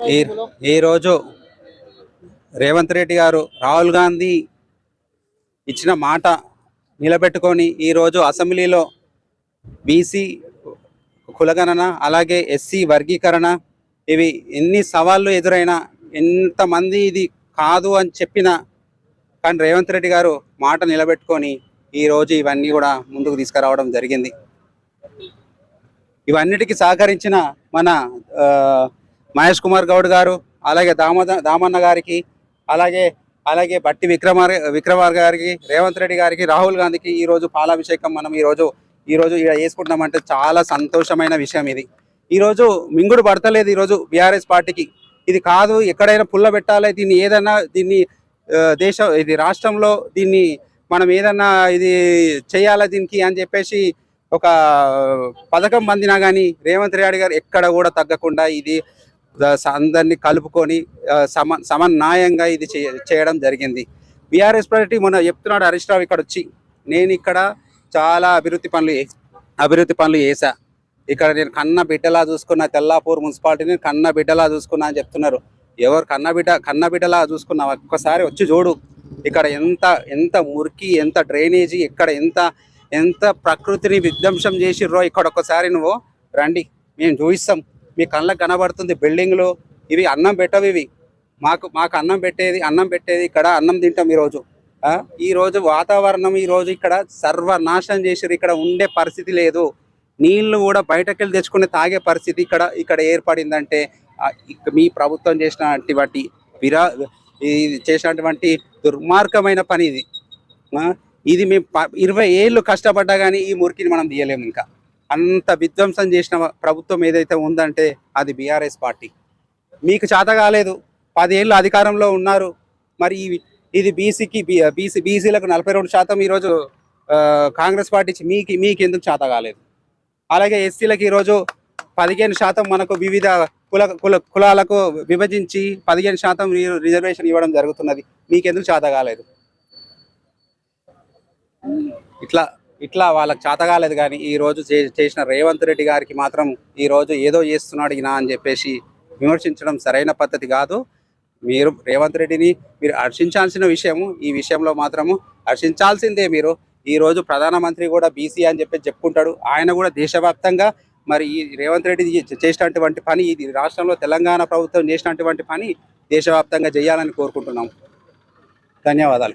ఈ ఈరోజు రేవంత్ రెడ్డి గారు రాహుల్ గాంధీ ఇచ్చిన మాట నిలబెట్టుకొని ఈరోజు అసెంబ్లీలో బీసీ కులగణన అలాగే ఎస్సీ వర్గీకరణ ఇవి ఎన్ని సవాళ్ళు ఎదురైనా ఎంతమంది ఇది కాదు అని చెప్పిన కానీ రేవంత్ రెడ్డి గారు మాట నిలబెట్టుకొని ఈరోజు ఇవన్నీ కూడా ముందుకు తీసుకురావడం జరిగింది. ఇవన్నిటికీ సహకరించిన మన మహేష్ కుమార్ గౌడ్ గారు అలాగే దామోద దామన్న గారికి అలాగే అలాగే బట్టి విక్రమార్ విక్రమార్ గారికి రేవంత్ రెడ్డి గారికి రాహుల్ గాంధీకి ఈ రోజు పాలాభిషేకం మనం ఈ రోజు ఈ ఇక్కడ వేసుకుంటున్నామంటే చాలా సంతోషమైన విషయం ఇది. ఈ రోజు మింగుడు పడతలేదు ఈ రోజు బీఆర్ఎస్ పార్టీకి. ఇది కాదు ఎక్కడైనా పుల్ల పెట్టాలి దీన్ని ఏదైనా దీన్ని దేశ ఇది రాష్ట్రంలో దీన్ని మనం ఏదన్నా ఇది చేయాలా దీనికి అని చెప్పేసి ఒక పథకం పొందినా కానీ రేవంత్ రెడ్డి గారు ఎక్కడ కూడా తగ్గకుండా ఇది అందరినీ కలుపుకొని సమ సమన్యాయంగా ఇది చేయడం జరిగింది. బీఆర్ఎస్ పార్టీ మొన్న చెప్తున్నాడు హరీష్ రావు ఇక్కడ వచ్చి నేను ఇక్కడ చాలా అభివృద్ధి పనులు అభివృద్ధి పనులు చేశా. ఇక్కడ నేను కన్న బిడ్డలా చూసుకున్న తెల్లాపూర్ మున్సిపాలిటీని కన్న బిడ్డలా చూసుకున్నా అని చెప్తున్నారు. ఎవరు కన్న బిడ్డ కన్న బిడ్డలా చూసుకున్నా ఒక్కసారి వచ్చి చూడు. ఇక్కడ ఎంత ఎంత మురికి ఎంత డ్రైనేజీ ఇక్కడ ఎంత ఎంత ప్రకృతిని విధ్వంసం చేసిర్రో ఇక్కడ ఒక్కసారి నువ్వు రండి. మేము చూపిస్తాం మీ కళ్ళకు కనబడుతుంది బిల్డింగ్లు. ఇవి అన్నం పెట్టవు ఇవి. మాకు మాకు అన్నం పెట్టేది అన్నం పెట్టేది ఇక్కడ అన్నం తింటాం ఈరోజు. ఆ? ఈ రోజు వాతావరణం ఈ రోజు ఇక్కడ సర్వనాశనం చేసారు ఇక్కడ ఉండే పరిస్థితి లేదు. నీళ్ళు కూడా బయటకెళ్ళి తెచ్చుకుని తాగే పరిస్థితి ఇక్కడ ఇక్కడ ఏర్పడిందంటే మీ ప్రభుత్వం చేసినటువంటి విరా చేసినటువంటి దుర్మార్గమైన పని ఇది. ఆ? ఇది మేము ప- ఇరవై ఏళ్ళు కష్టపడ్డా కానీ ఈ మురికిని మనం తీయలేము ఇంకా. అంత విధ్వంసం చేసిన ప్రభుత్వం ఏదైతే ఉందంటే అది బీఆర్ఎస్ పార్టీ. మీకు చేత కాలేదు. పదేళ్ళు అధికారంలో ఉన్నారు. మరి ఇది బీసీకి బీసీ బీసీలకు నలభై రెండు శాతం ఈరోజు కాంగ్రెస్ పార్టీ మీకు మీకు ఎందుకు చేత కాలేదు? అలాగే ఎస్సీలకు ఈరోజు పదిహేను శాతం మనకు వివిధ కుల కుల కులాలకు విభజించి పదిహేను శాతం రిజర్వేషన్ ఇవ్వడం జరుగుతున్నది. మీకెందుకు చేత కాలేదు? ఇట్లా ఇట్లా వాళ్ళకి చాతగాలేదు కానీ ఈ రోజు చే- చేసిన రేవంత్ రెడ్డి గారికి మాత్రం ఈ రోజు ఏదో చేస్తున్నాడు ఈయన అని చెప్పేసి విమర్శించడం సరైన పద్ధతి కాదు. మీరు రేవంత్ రెడ్డిని మీరు హర్షించాల్సిన విషయము ఈ విషయంలో మాత్రము హర్షించాల్సిందే మీరు. ఈరోజు ప్రధానమంత్రి కూడా బీసీ అని చెప్పి చెప్పుకుంటాడు. ఆయన కూడా దేశవ్యాప్తంగా మరి ఈ రేవంత్ రెడ్డి చేసినటువంటి పని ఇది రాష్ట్రంలో తెలంగాణ ప్రభుత్వం చేసినటువంటి పని దేశవ్యాప్తంగా చేయాలని కోరుకుంటున్నాం ధన్యవాదాలు.